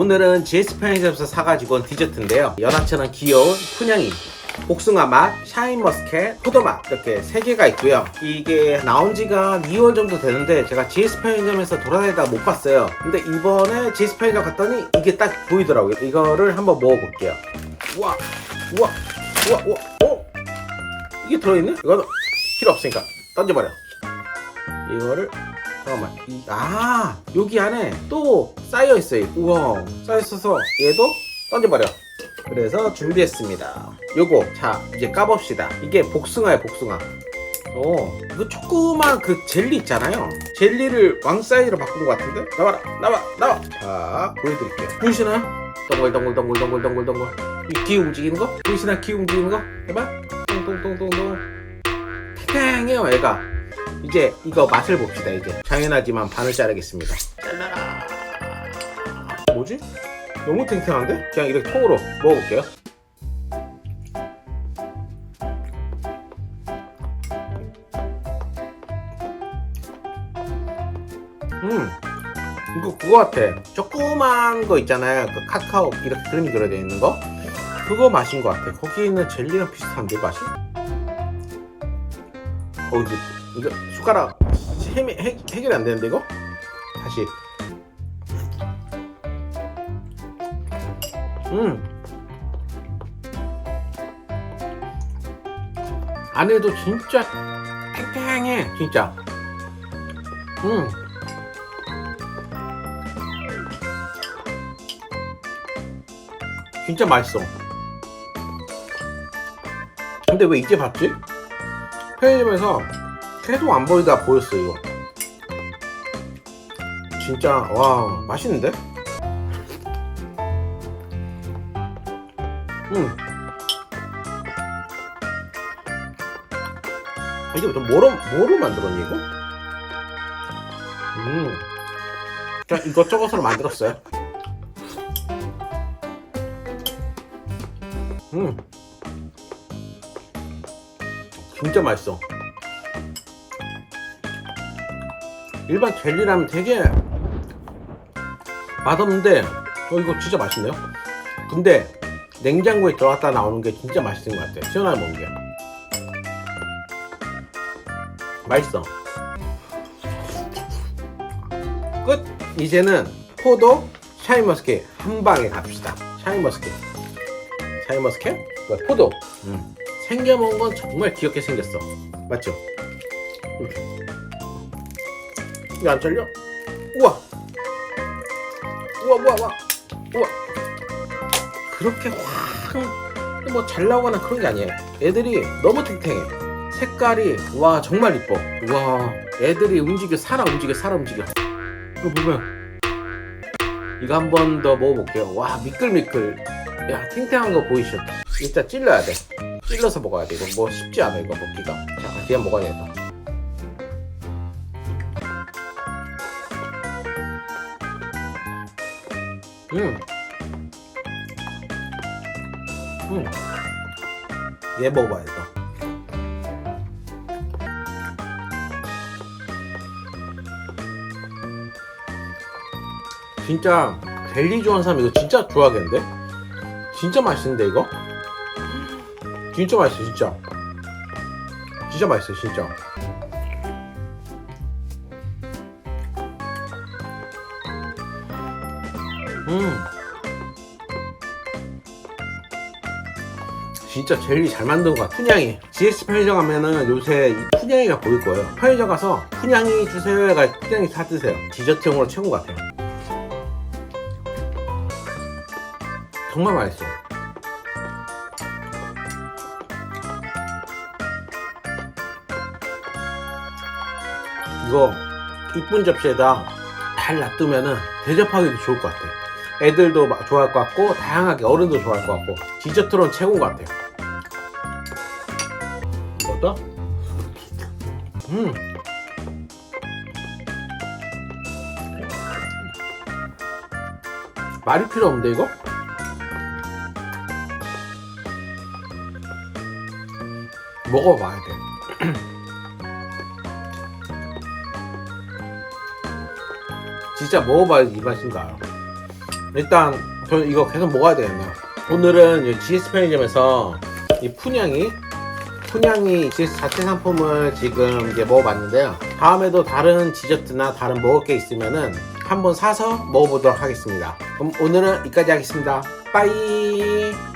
오늘은 GS 편의점에서 사가지고 온 디저트인데요. 연하처럼 귀여운 푼양이, 복숭아 맛, 샤인머스켓, 포도 맛 이렇게 세 개가 있고요. 이게 나온 지가 2월 정도 되는데 제가 GS 편의점에서 돌아다니다가 못 봤어요. 근데 이번에 GS 편의점 갔더니 이게 딱 보이더라고요. 이거를 한번 먹어볼게요. 우와, 우와, 우와, 우와, 어? 이게 들어있네? 이거는 필요 없으니까 던져버려. 이거를 잠깐만. 이, 아 여기 안에 또 쌓여 있어요. 우와 쌓여 있어서 얘도 던져버려. 그래서 준비했습니다. 요거 자 이제 까봅시다. 이게 복숭아예요 복숭아. 오 이거 조그만 그 젤리 있잖아요. 젤리를 왕 사이즈로 바꾼 것 같은데? 나와라 나와 나와. 자 보여드릴게요. 보이시나요? 동글동글동글동글동글동글 이귀 움직이는 거? 보이시나? 귀 움직이는 거? 해봐. 똥똥똥똥똥. 탱탱해요 얘가 이제 이거 맛을 봅시다 이제. 당연하지만 반을 자르겠습니다. 잘라라. 뭐지? 너무 탱탱한데? 그냥 이렇게 통으로 먹어볼게요. 음 이거 그거 같아. 조그만 거 있잖아요. 그 카카오 이렇게 그림이 그려져 있는 거? 그거 맛인 것 같아. 거기 있는 젤리랑 비슷한데 맛이? 어 근데 이거 숟가락 해, 해, 해결이 안 되는데 이거? 다시. 음. 안에도 진짜 탱탱해 진짜. 음. 진짜 맛있어. 근데 왜 이제 봤지? 편의점에서 계속 안 보이다 보였어 이거. 진짜 와 맛있는데? 음. 이게 좀 뭐로 뭐로 만들었니 이거? 음. 그냥 이것저것으로 만들었어요. 음. 진짜 맛있어 일반 젤리라면 되게 맛없는데 어 이거 진짜 맛있네요. 근데 냉장고에 들어갔다 나오는 게 진짜 맛있는 것 같아요. 시원하게 먹는 게. 맛있어. 끝. 이제는 포도 샤인머스켓 한 방에 갑시다. 샤인머스켓 샤인머스켓 뭐야, 포도. 음. 생겨 먹은 건 정말 귀엽게 생겼어. 맞죠? 이렇게 이거 안 잘려? 우와! 우와, 우와, 우와! 우와! 그렇게 확, 뭐 잘 나오거나 그런 게 아니에요. 애들이 너무 탱탱해. 색깔이, 와, 정말 이뻐. 와, 애들이 움직여, 살아 움직여, 살아 움직여. 이거 보면, 이거 한 번 더 먹어볼게요. 와, 미끌미끌. 야, 탱탱한 거 보이시죠? 일단 찔러야 돼. 찔러서 먹어야 돼. 이거 뭐 쉽지 않아, 이거 먹기가. 자, 그냥 먹어야 겠다. 음. 음. 얘 먹어봐야겠다. 진짜 젤리 좋아하는 사람 이거 진짜 좋아하겠는데? 진짜 맛있는데 이거? 진짜 맛있어 진짜 진짜 맛있어 진짜 음. 진짜 젤리 잘 만든 것 같아. 푼양이. GS 편의점 가면은 요새 이 푼양이가 보일 거예요. 편의점 가서 푼양이 주세요 해가 푼양이 사 드세요. 디저트용으로 최고 같아요. 정말 맛있어. 이거 이쁜 접시에다 잘 놔두면은 대접하기도 좋을 것 같아. 애들도 마- 좋아할 것 같고 다양하게 어른도 좋아할 것 같고 디저트로는 최고인 것 같아요. 어떠? 음. 말이 필요 없는데 이거? 먹어봐야 돼. 진짜 먹어봐야 이 맛인가 알아. 일단 저는 이거 계속 먹어야 되겠네요. 오늘은 이 GS 편의점에서 이 푼향이 푼향이 GS 자체 상품을 지금 이제 먹어봤는데요. 다음에도 다른 디저트나 다른 먹을 게 있으면은 한번 사서 먹어보도록 하겠습니다. 그럼 오늘은 여기까지 하겠습니다. 빠이.